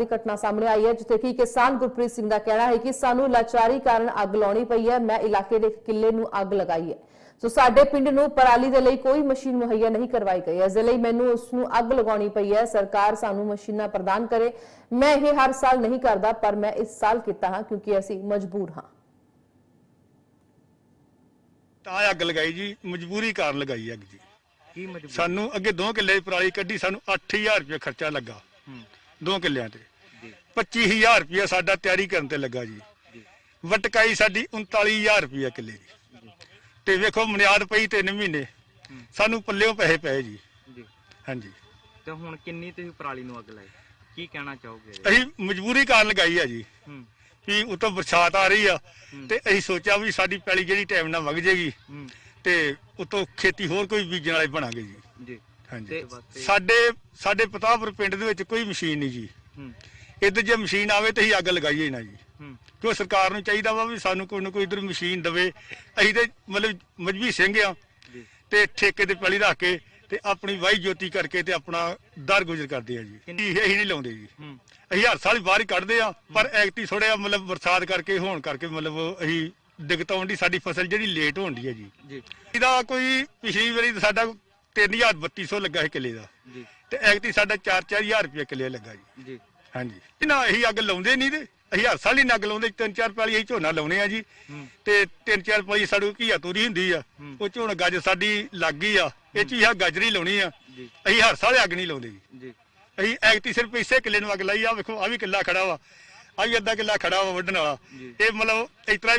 ਦੀ ਘਟਨਾ ਸਾਹਮਣੇ ਆਈ ਹੈ ਜਿੱਥੇ ਕਿ ਕਿਸਾਨ ਗੁਰਪ੍ਰੀਤ ਸਿੰਘ ਦਾ ਕਹਿਣਾ ਹੈ ਕਿ ਸਾਨੂੰ ਲਾਚਾਰੀ ਕਾਰਨ ਅੱਗ ਲਾਉਣੀ ਪਈ ਹੈ ਮੈਂ ਇਲਾਕੇ ਦੇ ਕਿੱਲੇ ਨੂੰ ਅੱਗ ਲਗਾਈ ਹੈ। ਸੋ ਸਾਡੇ ਪਿੰਡ ਨੂੰ ਪਰਾਲੀ ਦੇ ਲਈ ਕੋਈ ਮਸ਼ੀਨ ਮੁਹੱਈਆ ਨਹੀਂ ਕਰਵਾਈ ਗਈ ਇਸ ਦੇ ਲਈ ਮੈਨੂੰ ਉਸ ਨੂੰ ਅੱਗ ਲਗਾਉਣੀ ਪਈ ਹੈ ਸਰਕਾਰ ਸਾਨੂੰ ਮਸ਼ੀਨਾਂ ਪ੍ਰਦਾਨ ਕਰੇ। ਮੈਂ ਇਹ ਹਰ ਸਾਲ ਨਹੀਂ ਕਰਦਾ ਪਰ ਮੈਂ ਇਸ ਸਾਲ ਕੀਤਾ ਹਾਂ ਕਿਉਂਕਿ ਅਸੀਂ ਮਜਬੂਰ ਹਾਂ। ਤਾਂ ਅੱਗ ਲਗਾਈ ਜੀ ਮਜਬੂਰੀ ਕਾਰਨ ਲਗਾਈ ਅੱਗ ਜੀ। ਕੀ ਮਜਬੂਰੀ? ਸਾਨੂੰ ਅੱਗੇ 2 ਕਿੱਲੇ ਦੀ ਪਰਾਲੀ ਕੱਢੀ ਸਾਨੂੰ 8000 ਰੁਪਏ ਖਰਚਾ ਲੱਗਾ। ਹੂੰ। 2 ਕਿੱਲਿਆਂ ਤੇ। 25000 ਰੁਪਏ ਸਾਡਾ ਤਿਆਰੀ ਕਰਨ ਤੇ ਲੱਗਾ ਜੀ। ਵਟਕਾਈ ਸਾਡੀ 39000 ਰੁਪਏ ਕਿੱਲੇ ਦੀ। ਤੇ ਵੇਖੋ ਬੁਨਿਆਦ ਪਈ 3 ਮਹੀਨੇ। ਸਾਨੂੰ ਪੱਲਿਓਂ ਪੈਸੇ ਪਏ ਜੀ। ਹਾਂਜੀ। ਤੇ ਹੁਣ ਕਿੰਨੀ ਤੁਸੀਂ ਪਰਾਲੀ ਨੂੰ ਅੱਗ ਲਾਈ? ਕੀ ਕਹਿਣਾ ਚਾਹੋਗੇ? ਅਸੀਂ ਮਜਬੂਰੀ ਕਾਰਨ ਲਗਾਈ ਆ ਜੀ। ਵੀ ਉਤੋਂ ਬਰਸਾਤ ਆ ਰਹੀ ਆ। ਤੇ ਅਸੀਂ ਸੋਚਿਆ ਵੀ ਸਾਡੀ ਪੈਲੀ ਜਿਹੜੀ ਟਾਈਮ ਨਾਲ ਵਗ ਜੇਗੀ। ਤੇ ਉਤੋਂ ਖੇਤੀ ਹੋਰ ਕੋਈ ਬੀਜਣ ਵਾਲੇ ਬਣਾਂਗੇ ਜੀ। ਜੀ। ਹਾਂਜੀ। ਸਾਡੇ ਸਾਡੇ ਪਤਾਪੁਰ ਪਿੰਡ ਦੇ ਵਿੱਚ ਕੋਈ ਮਸ਼ੀਨ ਨਹੀਂ ਜੀ। ਇੱਧਰ ਜੇ ਮਸ਼ੀਨ ਆਵੇ ਤੇ ਅਸੀਂ ਅੱਗ ਲਗਾਈਏ ਨਾ ਜੀ। ਹੂੰ। ਕਿਉਂ ਸਰਕਾਰ ਨੂੰ ਚਾਹੀਦਾ ਵਾ ਵੀ ਸਾਨੂੰ ਕੋਈ ਨਾ ਕੋਈ ਇਧਰ ਮਸ਼ੀਨ ਦਵੇ। ਅਸੀਂ ਤੇ ਮਤਲਬ ਮਜਬੀ ਸਿੰਘ ਆ ਤੇ ਠੇਕੇ ਤੇ ਪੈਲੀ ਰੱਖ ਕੇ ਤੇ ਆਪਣੀ ਵਾਹੀ ਜੋਤੀ ਕਰਕੇ ਤੇ ਆਪਣਾ ਦਰ ਗੁਜ਼ਰ ਕਰਦੇ ਆ ਜੀ। ਇਹ ਅਸੀਂ ਨਹੀਂ ਲਾਉਂਦੇ ਜੀ। ਹੂੰ। ਅਸੀਂ ਹਰ ਸਾਲ ਹੀ ਬਾਹਰ ਹੀ ਕੱਢਦੇ ਆ ਪਰ ਐਕਟੀ ਥੋੜਿਆ ਮਤਲਬ ਬਰਸਾਤ ਕਰਕੇ ਹੋਣ ਕਰਕੇ ਮਤਲਬ ਅਸੀਂ ਦਿੱਕਤ ਆਉਣ ਦੀ ਸਾਡੀ ਫਸਲ ਜਿਹੜੀ ਲੇਟ ਹੋਣ ਦੀ ਹੈ ਜੀ। ਜੀ। ਇਹਦਾ ਕੋਈ ਪਿਛਲੀ ਵਾਰੀ ਸਾਡਾ 3200 ਲੱਗਾ ਸੀ ਕਿੱਲੇ ਦਾ। ਜੀ। ਤੇ ਐਕਟੀ ਸਾਡਾ 4-4000 ਰੁਪਏ ਕਿੱਲੇ ਲੱਗਾ ਜੀ। ਜੀ। ਹਾਂਜੀ। ਇਹਨਾਂ ਇਹੀ ਅੱਗ ਲਾਉਂਦੇ ਨਹੀਂ ਤੇ ਅਸੀਂ ਹਰ ਸਾਲ ਹੀ ਨੱਗ ਲਾਉਂਦੇ ਤਿੰਨ ਚਾਰ ਪਾਲੀ ਅਸੀਂ ਝੋਨਾ ਲਾਉਨੇ ਆ ਜੀ। ਤੇ ਤਿੰਨ ਚਾਰ ਪਾਲੀ ਸਾਡੂ ਘੀਆ ਤੋਰੀ ਹੁੰਦੀ ਆ। ਉਹ ਝੋਨਾ ਗੱਜ ਸਾਡੀ ਲੱਗ ਗਈ ਆ। ਇਹ ਚ ਹੀ ਆ ਗਾਜਰੀ ਲਾਉਣੀ ਆ। ਅਸੀਂ ਹਰ ਸਾਲ ਅੱਗ ਨਹੀਂ ਲਾਉਂਦੇ ਜੀ। ਅਸੀਂ ਐਕਟੀ ਸਿਰਫ ਇਸੇ ਕਿੱਲੇ ਨੂੰ ਅੱਗ ਲਾਈ ਆ। ਵੇਖੋ ਆ ਵੀ ਕਿੱਲਾ ਖੜਾ ਵਾ। ਆ ਵੀ ਅੱਧਾ ਕਿੱਲਾ ਖੜਾ ਵਾ ਵੱਢਣ ਵਾਲਾ। ਇਹ ਮਤਲਬ ਇਸ ਤਰ੍ਹਾਂ